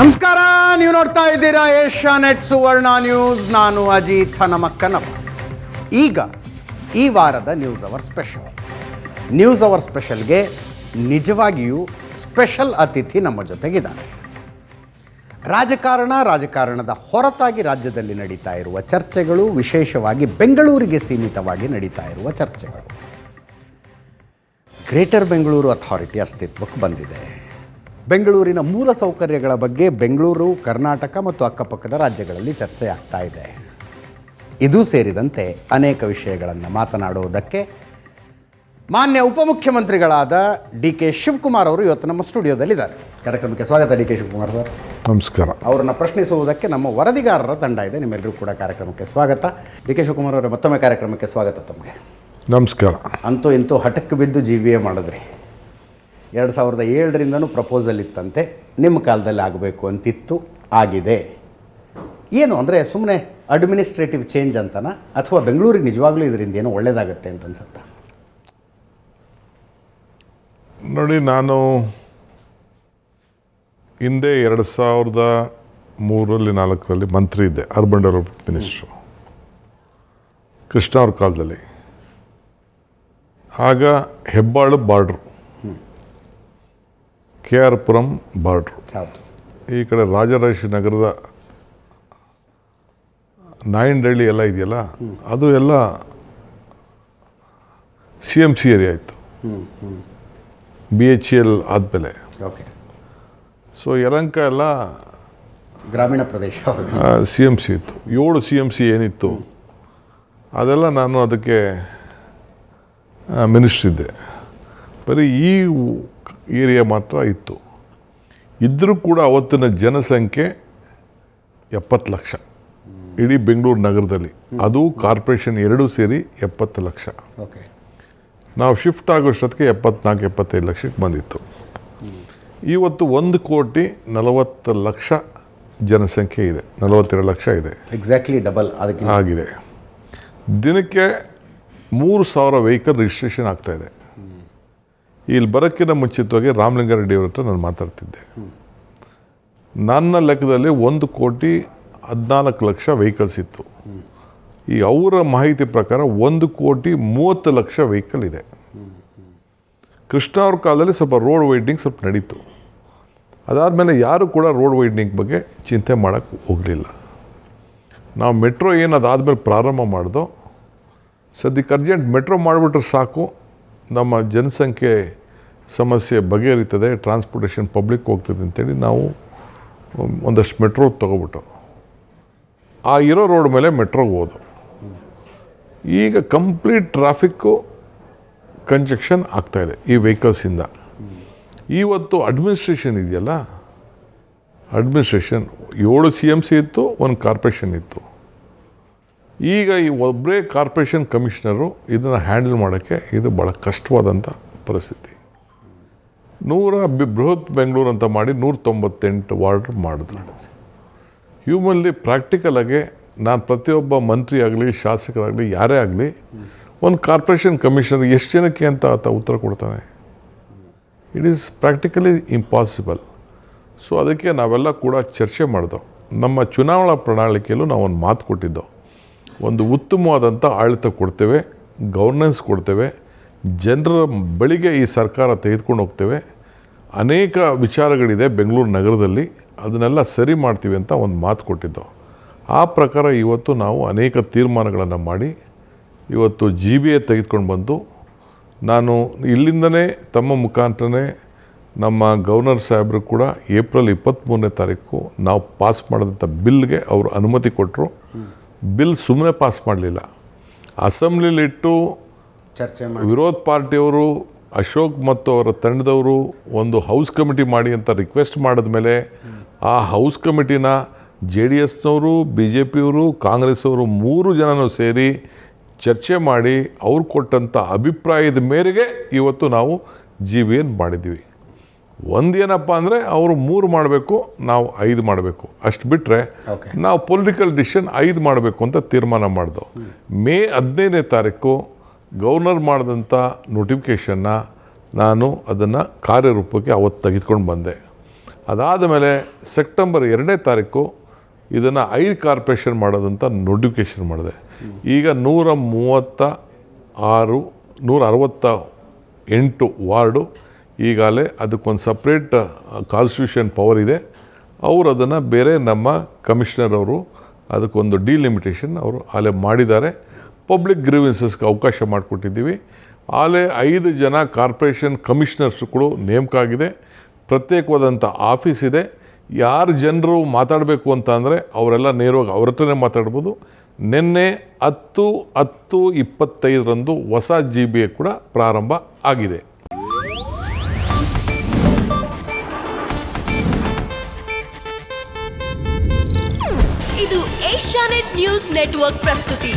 ನಮಸ್ಕಾರ, ನೀವು ನೋಡ್ತಾ ಇದ್ದೀರಾ ಏಷ್ಯಾ ನೆಟ್ ಸುವರ್ಣ ನ್ಯೂಸ್. ನಾನು ಅಜಿತ್ ಹನಮಕ್ಕನಪ್ಪ. ಈಗ ಈ ವಾರದ news hour special. News hour ಸ್ಪೆಷಲ್ಗೆ ನಿಜವಾಗಿಯೂ ಸ್ಪೆಷಲ್ ಅತಿಥಿ ನಮ್ಮ ಜೊತೆಗಿದ್ದಾರೆ. ರಾಜಕಾರಣ, ರಾಜಕಾರಣದ ಹೊರತಾಗಿ ರಾಜ್ಯದಲ್ಲಿ ನಡೀತಾ ಇರುವ ಚರ್ಚೆಗಳು, ವಿಶೇಷವಾಗಿ ಬೆಂಗಳೂರಿಗೆ ಸೀಮಿತವಾಗಿ ನಡೀತಾ ಇರುವ ಚರ್ಚೆಗಳು. ಗ್ರೇಟರ್ ಬೆಂಗಳೂರು ಅಥಾರಿಟಿ ಅಸ್ತಿತ್ವಕ್ಕೆ ಬಂದಿದೆ. ಬೆಂಗಳೂರಿನ ಮೂಲ ಸೌಕರ್ಯಗಳ ಬಗ್ಗೆ ಬೆಂಗಳೂರು ಕರ್ನಾಟಕ ಮತ್ತು ಅಕ್ಕಪಕ್ಕದ ರಾಜ್ಯಗಳಲ್ಲಿ ಚರ್ಚೆ ಆಗ್ತಾ ಇದೆ. ಇದು ಸೇರಿದಂತೆ ಅನೇಕ ವಿಷಯಗಳನ್ನು ಮಾತನಾಡುವುದಕ್ಕೆ ಮಾನ್ಯ ಉಪಮುಖ್ಯಮಂತ್ರಿಗಳಾದ ಡಿ ಕೆ ಶಿವಕುಮಾರ್ ಅವರು ಇವತ್ತು ನಮ್ಮ ಸ್ಟುಡಿಯೋದಲ್ಲಿದ್ದಾರೆ. ಕಾರ್ಯಕ್ರಮಕ್ಕೆ ಸ್ವಾಗತ ಡಿ ಕೆ ಶಿವಕುಮಾರ್ ಸರ್. ನಮಸ್ಕಾರ. ಅವರನ್ನು ಪ್ರಶ್ನಿಸುವುದಕ್ಕೆ ನಮ್ಮ ವರದಿಗಾರರ ತಂಡ ಇದೆ. ನಿಮ್ಮೆಲ್ಲರೂ ಕೂಡ ಕಾರ್ಯಕ್ರಮಕ್ಕೆ ಸ್ವಾಗತ. ಡಿ ಕೆ ಶಿವಕುಮಾರ್ ಅವರ ಮತ್ತೊಮ್ಮೆ ಕಾರ್ಯಕ್ರಮಕ್ಕೆ ಸ್ವಾಗತ ತಮಗೆ. ನಮಸ್ಕಾರ. ಅಂತೂ ಇಂತೂ ಹಠಕ್ಕೆ ಬಿದ್ದು ಜಿ ಬಿ ಎ ಮಾಡಿದ್ರಿ. ಎರಡು ಸಾವಿರದ ಏಳರಿಂದನೂ ಪ್ರಪೋಸಲ್ ಇತ್ತಂತೆ. ನಿಮ್ಮ ಕಾಲದಲ್ಲಿ ಆಗಬೇಕು ಅಂತಿತ್ತು, ಆಗಿದೆ. ಏನು ಅಂದರೆ ಸುಮ್ಮನೆ ಅಡ್ಮಿನಿಸ್ಟ್ರೇಟಿವ್ ಚೇಂಜ್ ಅಂತನ? ಅಥವಾ ಬೆಂಗಳೂರಿಗೆ ನಿಜವಾಗ್ಲೂ ಇದರಿಂದ ಏನೋ ಒಳ್ಳೇದಾಗುತ್ತೆ ಅಂತ ಅನ್ಸುತ್ತ? ನೋಡಿ, ನಾನು ಹಿಂದೆ ಎರಡು ಸಾವಿರದ ಮೂರರಲ್ಲಿ, ನಾಲ್ಕರಲ್ಲಿ ಮಂತ್ರಿ ಇದ್ದೆ ಅರ್ಬನ್ ಡೆವಲಪ್ಮೆಂಟ್ ಮಿನಿಸ್ಟ್ರು ಕೃಷ್ಣ ಅವ್ರ ಕಾಲದಲ್ಲಿ. ಆಗ Hebbal border. K R Puram border. ಹೌದು. ಈ ಕಡೆ ರಾಜರಾಜೇಶ್ವರಿ ನಗರದ ನಾಯಂಡಹಳ್ಳಿ ಎಲ್ಲ ಇದೆಯಲ್ಲ ಅದು ಎಲ್ಲ ಸಿ ಎಂ ಸಿ ಏರಿಯಾ ಇತ್ತು. ಬಿ ಎಚ್ ಎಲ್ ಆದಮೇಲೆ. ಓಕೆ. ಸೊ ಯಲಂಕ ಎಲ್ಲ ಗ್ರಾಮೀಣ ಪ್ರದೇಶ. ಸಿ ಎಂ ಸಿ ಇತ್ತು. ಏಳು ಸಿ ಎಂ ಸಿ ಏನಿತ್ತು ಅದೆಲ್ಲ ನಾನು ಅದಕ್ಕೆ ಮಿನಿಸ್ಟ್ರ್ ಇದ್ದೆ. ಬರೀ ಈ ಏರಿಯಾ ಮಾತ್ರ ಇತ್ತು. ಇದ್ದರೂ ಕೂಡ ಅವತ್ತಿನ ಜನಸಂಖ್ಯೆ ಎಪ್ಪತ್ತು ಲಕ್ಷ. ಇಡೀ ಬೆಂಗಳೂರು ನಗರದಲ್ಲಿ. ಅದು ಕಾರ್ಪೊರೇಷನ್ ಎರಡೂ ಸೇರಿ ಎಪ್ಪತ್ತು ಲಕ್ಷ. ಓಕೆ. ನಾವು ಶಿಫ್ಟ್ ಆಗೋಷ್ಟೊತ್ತಿಗೆ ಎಪ್ಪತ್ನಾಲ್ಕು ಎಪ್ಪತ್ತೈದು ಲಕ್ಷಕ್ಕೆ ಬಂದಿತ್ತು. ಇವತ್ತು ಒಂದು ಕೋಟಿ ನಲವತ್ತು ಲಕ್ಷ ಜನಸಂಖ್ಯೆ ಇದೆ. ನಲವತ್ತೆರಡು ಲಕ್ಷ ಇದೆ. ಎಕ್ಸಾಕ್ಟ್ಲಿ ಡಬಲ್ ಅದಕ್ಕೆ. ಆಗಿದೆ. ದಿನಕ್ಕೆ ಮೂರು ಸಾವಿರ ವೆಹಿಕಲ್ ರಿಜಿಸ್ಟ್ರೇಷನ್ ಆಗ್ತಾಯಿದೆ ಇದೆ. ಇಲ್ಲಿ ಬರೋಕ್ಕಿಂತ ಮುಂಚಿತವಾಗಿ ರಾಮಲಿಂಗಾರೆಡ್ಡಿ ಅವ್ರ ಹತ್ರ ನಾನು ಮಾತಾಡ್ತಿದ್ದೆ. ನನ್ನ ಲೆಕ್ಕದಲ್ಲಿ ಒಂದು ಕೋಟಿ ಹದಿನಾಲ್ಕು ಲಕ್ಷ ವೆಹಿಕಲ್ಸ್ ಇತ್ತು. ಈ ಅವರ ಮಾಹಿತಿ ಪ್ರಕಾರ ಒಂದು ಕೋಟಿ ಮೂವತ್ತು ಲಕ್ಷ ವೆಹಿಕಲ್ ಇದೆ. ಕೃಷ್ಣ ಅವ್ರ ಕಾಲದಲ್ಲಿ ಸ್ವಲ್ಪ ರೋಡ್ ವೈಡ್ನಿಂಗ್ ಸ್ವಲ್ಪ ನಡೀತು. ಅದಾದಮೇಲೆ ಯಾರು ಕೂಡ ರೋಡ್ ವೈಡ್ನಿಂಗ್ ಬಗ್ಗೆ ಚಿಂತೆ ಮಾಡೋಕ್ಕೆ ಹೋಗಲಿಲ್ಲ. ನಾವು ಮೆಟ್ರೋ ಏನು ಅದಾದಮೇಲೆ ಪ್ರಾರಂಭ ಮಾಡಿದೋ, ಸದ್ಯಕ್ಕೆ ಅರ್ಜೆಂಟ್ ಮೆಟ್ರೋ ಮಾಡಿಬಿಟ್ರೆ ಸಾಕು ನಮ್ಮ ಜನಸಂಖ್ಯೆ ಸಮಸ್ಯೆ ಬಗೆಹರಿತದೆ ಟ್ರಾನ್ಸ್ಪೋರ್ಟೇಷನ್ ಪಬ್ಲಿಕ್ ಹೋಗ್ತದೆ ಅಂತೇಳಿ ನಾವು ಒಂದಷ್ಟು ಮೆಟ್ರೋ ತೊಗೊಬಿಟ್ಟು. ಆ ಇರೋ ರೋಡ್ ಮೇಲೆ ಮೆಟ್ರೋಗೆ ಹೋದು. ಈಗ ಕಂಪ್ಲೀಟ್ ಟ್ರಾಫಿಕ್ಕು ಕಂಜಕ್ಷನ್ ಆಗ್ತಾಯಿದೆ ಈ ವೆಹಿಕಲ್ಸಿಂದ ಇವತ್ತು ಅಡ್ಮಿನಿಸ್ಟ್ರೇಷನ್ ಇದೆಯಲ್ಲ? ಅಡ್ಮಿನಿಸ್ಟ್ರೇಷನ್ ಏಳು ಸಿ ಎಂ ಸಿ ಇತ್ತು, ಒಂದು ಕಾರ್ಪೊರೇಷನ್ ಇತ್ತು. ಈಗ ಈ ಒಬ್ಬರೇ ಕಾರ್ಪೊರೇಷನ್ ಕಮಿಷನರು ಇದನ್ನು ಹ್ಯಾಂಡಲ್ ಮಾಡೋಕ್ಕೆ ಇದು ಭಾಳ ಕಷ್ಟವಾದಂಥ ಪರಿಸ್ಥಿತಿ. ನೂರ ಬಿ, ಬೃಹತ್ ಬೆಂಗಳೂರು ಅಂತ ಮಾಡಿ ನೂರ ತೊಂಬತ್ತೆಂಟು ವಾರ್ಡ್ ಮಾಡಿದ್ರು. ಹ್ಯೂಮನ್ಲಿ ಪ್ರಾಕ್ಟಿಕಲಾಗಿ ನಾನು ಪ್ರತಿಯೊಬ್ಬ ಮಂತ್ರಿ ಆಗಲಿ ಶಾಸಕರಾಗಲಿ, ಯಾರೇ ಆಗಲಿ ಒಂದು ಕಾರ್ಪೊರೇಷನ್ ಕಮಿಷನರ್ ಎಷ್ಟು ಜನಕ್ಕೆ ಅಂತ ಆತ ಉತ್ತರ ಕೊಡ್ತಾನೆ. It is practically impossible so ಅದಕ್ಕೆ ನಾವೆಲ್ಲ ಕೂಡ ಚರ್ಚೆ ಮಾಡಿದೆವು. ನಮ್ಮ ಚುನಾವಣಾ ಪ್ರಣಾಳಿಕೆಯಲ್ಲೂ ನಾವು ಒಂದು ಮಾತು ಕೊಟ್ಟಿದ್ದೆವು. ಒಂದು ಉತ್ತಮವಾದಂಥ ಆಡಳಿತ ಕೊಡ್ತೇವೆ ಗವರ್ನೆನ್ಸ್ ಕೊಡ್ತೇವೆ, ಜನರ ಬಳಿಗೆ ಈ ಸರ್ಕಾರ ತೆಗೆದುಕೊಂಡು ಹೋಗ್ತೇವೆ. ಅನೇಕ ವಿಚಾರಗಳಿದೆ ಬೆಂಗಳೂರು ನಗರದಲ್ಲಿ, ಅದನ್ನೆಲ್ಲ ಸರಿ ಮಾಡ್ತೀವಿ ಅಂತ ಒಂದು ಮಾತು ಕೊಟ್ಟಿದ್ದೆವು ಆ ಪ್ರಕಾರ ಇವತ್ತು ನಾವು ಅನೇಕ ತೀರ್ಮಾನಗಳನ್ನು ಮಾಡಿ, ಇವತ್ತು ಜಿ ಬಿ ಎ ತೆಗೆದುಕೊಂಡು ಬಂದು, ನಾನು ಇಲ್ಲಿಂದನೇ ತಮ್ಮ ಮುಖಾಂತರನೇ ನಮ್ಮ ಗವರ್ನರ್ ಸಾಹೇಬರು ಕೂಡ ಏಪ್ರಿಲ್ ಇಪ್ಪತ್ತ್ಮೂರನೇ ತಾರೀಕು ನಾವು ಪಾಸ್ ಮಾಡಿದಂಥ ಬಿಲ್ಗೆ ಅವರು ಅನುಮತಿ ಕೊಟ್ಟರು ಬಿಲ್ ಸುಮ್ಮನೆ ಪಾಸ್ ಮಾಡಲಿಲ್ಲ. ಅಸೆಂಬ್ಲಿಲಿಟ್ಟು ಚರ್ಚೆ ವಿರೋಧ ಪಾರ್ಟಿಯವರು ಅಶೋಕ್ ಮತ್ತು ಅವರ ತಂಡದವರು ಒಂದು ಹೌಸ್ ಕಮಿಟಿ ಮಾಡಿ ಅಂತ ರಿಕ್ವೆಸ್ಟ್ ಮಾಡಿದ್ಮೇಲೆ ಆ ಹೌಸ್ ಕಮಿಟಿನ ಜೆ ಡಿ ಎಸ್ನವರು ಬಿ ಜೆ ಪಿಯವರು ಕಾಂಗ್ರೆಸ್ ಅವರು ಮೂರು ಜನನೂ ಸೇರಿ ಚರ್ಚೆ ಮಾಡಿ ಅವ್ರು ಕೊಟ್ಟಂಥ ಅಭಿಪ್ರಾಯದ ಮೇರೆಗೆ ಇವತ್ತು ನಾವು ಜಿ ಬಿ ಎನ್ ಮಾಡಿದ್ವಿ ಒಂದೇನಪ್ಪ ಅಂದರೆ ಅವರು ಮೂರು ಮಾಡಬೇಕು ನಾವು ಐದು ಮಾಡಬೇಕು. ಅಷ್ಟು ಬಿಟ್ಟರೆ. ನಾವು ಪೊಲಿಟಿಕಲ್ ಡಿಸಿಷನ್ ಐದು ಮಾಡಬೇಕು ಅಂತ ತೀರ್ಮಾನ ಮಾಡಿದೆವು ಮೇ ಹದಿನೈದನೇ ತಾರೀಕು ಗವರ್ನರ್ ಮಾಡಿದಂಥ ನೋಟಿಫಿಕೇಷನ್ನ ನಾನು ಅದನ್ನು ಕಾರ್ಯರೂಪಕ್ಕೆ ಅವತ್ತು ತೆಗೆದುಕೊಂಡು ಬಂದೆ. ಅದಾದ ಮೇಲೆ ಸೆಪ್ಟೆಂಬರ್ ಎರಡನೇ ತಾರೀಕು ಇದನ್ನು ಐದು ಕಾರ್ಪೊರೇಷನ್ ಮಾಡೋದಂತ ನೋಟಿಫಿಕೇಷನ್ ಮಾಡಿದೆ. ಈಗ ನೂರ ಮೂವತ್ತ ಆರು ನೂರ ಅರವತ್ತ ಎಂಟು ವಾರ್ಡು ಈಗಾಗಲೇ ಅದಕ್ಕೊಂದು ಸಪ್ರೇಟ್ ಕಾನ್ಸ್ಟಿಟ್ಯೂಷನ್ ಪವರ್ ಇದೆ. ಅವರು ಅದನ್ನು ಬೇರೆ ನಮ್ಮ ಕಮಿಷನರ್ ಅವರು ಅದಕ್ಕೊಂದು ಡಿಲಿಮಿಟೇಷನ್ ಅವರು ಅಲ್ಲೇ ಮಾಡಿದ್ದಾರೆ. ಪಬ್ಲಿಕ್ ಗ್ರೀವೆನ್ಸಸ್ಗೆ ಅವಕಾಶ ಮಾಡಿಕೊಟ್ಟಿದ್ದೀವಿ. ಆಲೆ ಐದು ಜನ ಕಾರ್ಪೊರೇಷನ್ ಕಮಿಷನರ್ಸ್ ಕೂಡ ನೇಮಕ ಆಗಿದೆ ಪ್ರತ್ಯೇಕವಾದಂಥ ಆಫೀಸ್ ಇದೆ. ಯಾರು ಜನರು ಮಾತಾಡಬೇಕು ಅಂತ ಅಂದರೆ ಅವರೆಲ್ಲ ನೇರವಾಗಿ ಅವ್ರ ಹತ್ರನೇ ಮಾತಾಡ್ಬೋದು. ನಿನ್ನೆ ಹತ್ತು ಹತ್ತು ಇಪ್ಪತ್ತೈದರಂದು ಹೊಸ ಜಿ ಬಿ ಎ ಕೂಡ ಪ್ರಾರಂಭ ಆಗಿದೆ. ಇದು ಏಷ್ಯಾನೆಟ್ ನ್ಯೂಸ್ ನೆಟ್ವರ್ಕ್ ಪ್ರಸ್ತುತಿ